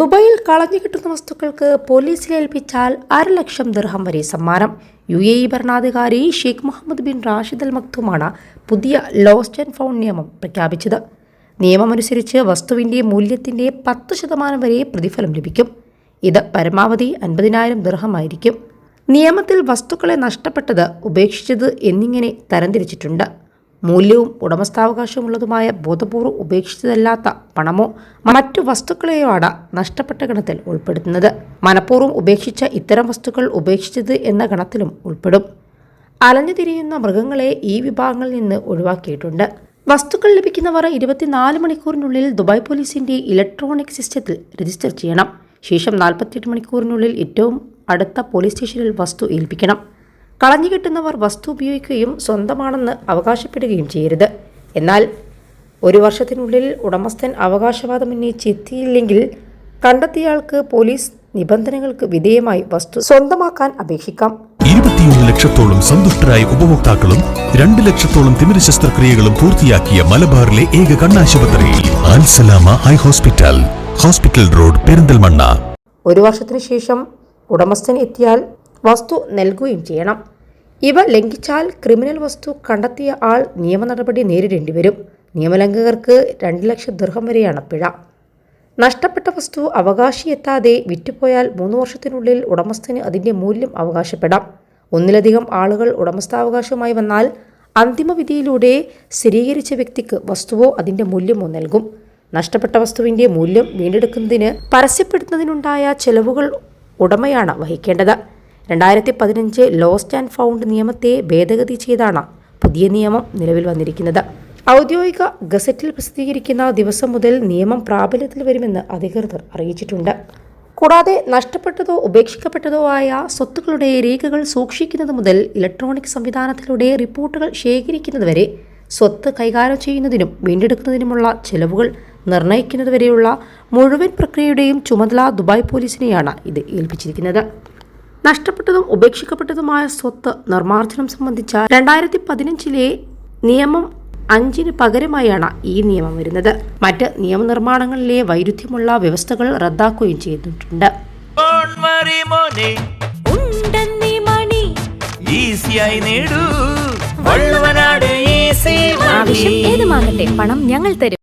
ദുബായിൽ കളഞ്ഞു കിട്ടുന്ന വസ്തുക്കൾക്ക് അര ലക്ഷം ദിർഹം വരെ സമ്മാനം. യു എ ഇ ഭരണാധികാരി Sheikh Mohammed bin Rashid Al മക്തുമാണ് പുതിയ ലോസ്റ്റ് ആൻഡ് ഫൗണ്ട് നിയമം പ്രഖ്യാപിച്ചത്. നിയമമനുസരിച്ച് വസ്തുവിന്റെ മൂല്യത്തിന്റെ പത്ത് ശതമാനം വരെ പ്രതിഫലം ലഭിക്കും. ഇത് പരമാവധി അൻപതിനായിരം ദിർഹമായിരിക്കും നിയമത്തിൽ വസ്തുക്കളെ നഷ്ടപ്പെട്ടത് ഉപേക്ഷിച്ചത് എന്നിങ്ങനെ തരംതിരിച്ചിട്ടുണ്ട്. മൂല്യവും ഉടമസ്ഥാവകാശമുള്ളതുമായ ബോധപൂർവം ഉപേക്ഷിച്ചതല്ലാത്ത പണമോ മറ്റു വസ്തുക്കളെയോ ആണ് നഷ്ടപ്പെട്ട ഗണത്തിൽ ഉൾപ്പെടുത്തുന്നത്. മനഃപൂർവം ഉപേക്ഷിച്ച ഇത്തരം വസ്തുക്കൾ ഉപേക്ഷിച്ചത് എന്ന ഗണത്തിലും ഉൾപ്പെടും. അലഞ്ഞുതിരിയുന്ന മൃഗങ്ങളെ ഈ വിഭാഗങ്ങളിൽ നിന്ന് ഒഴിവാക്കിയിട്ടുണ്ട്. വസ്തുക്കൾ ലഭിക്കുന്നവർ ഇരുപത്തിനാല് മണിക്കൂറിനുള്ളിൽ ദുബായ് പോലീസിന്റെ ഇലക്ട്രോണിക് സിസ്റ്റത്തിൽ രജിസ്റ്റർ ചെയ്യണം. ശേഷം നാൽപ്പത്തിയെട്ട് മണിക്കൂറിനുള്ളിൽ ഏറ്റവും അടുത്ത പോലീസ് സ്റ്റേഷനിൽ വസ്തു ഏൽപ്പിക്കണം. കളഞ്ഞു കിട്ടുന്നവർ വസ്തു ഉപയോഗിക്കുകയും സ്വന്തമാണെന്ന് അവകാശപ്പെടുകയും ചെയ്യരുത്. എന്നാൽ ഒരു വർഷത്തിനുള്ളിൽ ഉടമസ്ഥൻ അവകാശവാദം ഉന്നയിച്ച് എത്തിയില്ലെങ്കിൽ കണ്ടെത്തിയയാൾക്ക് പോലീസ് നിബന്ധനകൾക്ക് വിധേയമായി വസ്തു സ്വന്തമാക്കാൻ അപേക്ഷിക്കാം. ഇരുപത്തിയൊന്ന് ലക്ഷത്തോളം സന്തുഷ്ടരായ ഉപഭോക്താക്കളും രണ്ട് ലക്ഷത്തോളം തിമിര ശസ്ത്രക്രിയകളും പൂർത്തിയാക്കിയ മലബാറിലെ ഏക കണ്ണാശുപത്രി Al Salama eye hospital hospital road Perinthalmanna. ഒരു വർഷത്തിനു ശേഷം ഉടമസ്ഥൻ എത്തിയാൽ വസ്തു നൽകുകയും ചെയ്യണം. ഇവ ലംഘിച്ചാൽ ക്രിമിനൽ വസ്തു കണ്ടെത്തിയ ആൾ നിയമ നടപടി നേരിടേണ്ടി വരും. നിയമലംഘകർക്ക് രണ്ട് ലക്ഷം ദീർഘം വരെയാണ് പിഴ. നഷ്ടപ്പെട്ട വസ്തു അവകാശി എത്താതെ വിറ്റുപോയാൽ മൂന്ന് വർഷത്തിനുള്ളിൽ ഉടമസ്ഥന് അതിന്റെ മൂല്യം അവകാശപ്പെടാം. ഒന്നിലധികം ആളുകൾ ഉടമസ്ഥാവകാശമായി വന്നാൽ അന്തിമ വിധിയിലൂടെ സ്ഥിരീകരിച്ച വ്യക്തിക്ക് വസ്തുവോ അതിന്റെ മൂല്യമോ നൽകും. നഷ്ടപ്പെട്ട വസ്തുവിന്റെ മൂല്യം വീണ്ടെടുക്കുന്നതിന് പരസ്യപ്പെടുത്തുന്നതിനുണ്ടായ ചെലവുകൾ ഉടമയാണ് വഹിക്കേണ്ടത്. രണ്ടായിരത്തി പതിനഞ്ച് ലോസ്റ്റ് ആൻഡ് ഫൗണ്ട് നിയമത്തെ ഭേദഗതി ചെയ്താണ് പുതിയ നിയമം നിലവിൽ വന്നിരിക്കുന്നത്. ഔദ്യോഗിക ഗസറ്റിൽ പ്രസിദ്ധീകരിക്കുന്ന ദിവസം മുതൽ നിയമം പ്രാബല്യത്തിൽ വരുമെന്ന് അധികൃതർ അറിയിച്ചിട്ടുണ്ട്. കൂടാതെ നഷ്ടപ്പെട്ടതോ ഉപേക്ഷിക്കപ്പെട്ടതോ ആയ സ്വത്തുക്കളുടെ രേഖകൾ സൂക്ഷിക്കുന്നത് മുതൽ ഇലക്ട്രോണിക് സംവിധാനത്തിലൂടെ റിപ്പോർട്ടുകൾ ശേഖരിക്കുന്നതുവരെ സ്വത്ത് കൈകാര്യം ചെയ്യുന്നതിനും വീണ്ടെടുക്കുന്നതിനുമുള്ള ചെലവുകൾ നിർണയിക്കുന്നതുവരെയുള്ള മുഴുവൻ പ്രക്രിയയുടെയും ചുമതല ദുബായ് പോലീസിനെയാണ് ഇത് ഏൽപ്പിച്ചിരിക്കുന്നത്. നഷ്ടപ്പെട്ടതും ഉപേക്ഷിക്കപ്പെട്ടതുമായ സ്വത്ത് നിർമ്മാർജനം സംബന്ധിച്ച രണ്ടായിരത്തി പതിനഞ്ചിലെ നിയമം അഞ്ചിന് പകരമായാണ് ഈ നിയമം വരുന്നത്. മറ്റ് നിയമനിർമ്മാണങ്ങളിലെ വൈരുദ്ധ്യമുള്ള വ്യവസ്ഥകൾ റദ്ദാക്കുകയും ചെയ്തിട്ടുണ്ട്. മറി മോനെ ഉണ്ടെന്നീ മണി. ഈസിയായി നേടൂ. വള്ളുവനാട് ഈസി ആവശ്യം ഏതുമാകട്ടെ പണം ഞങ്ങൾ തരും.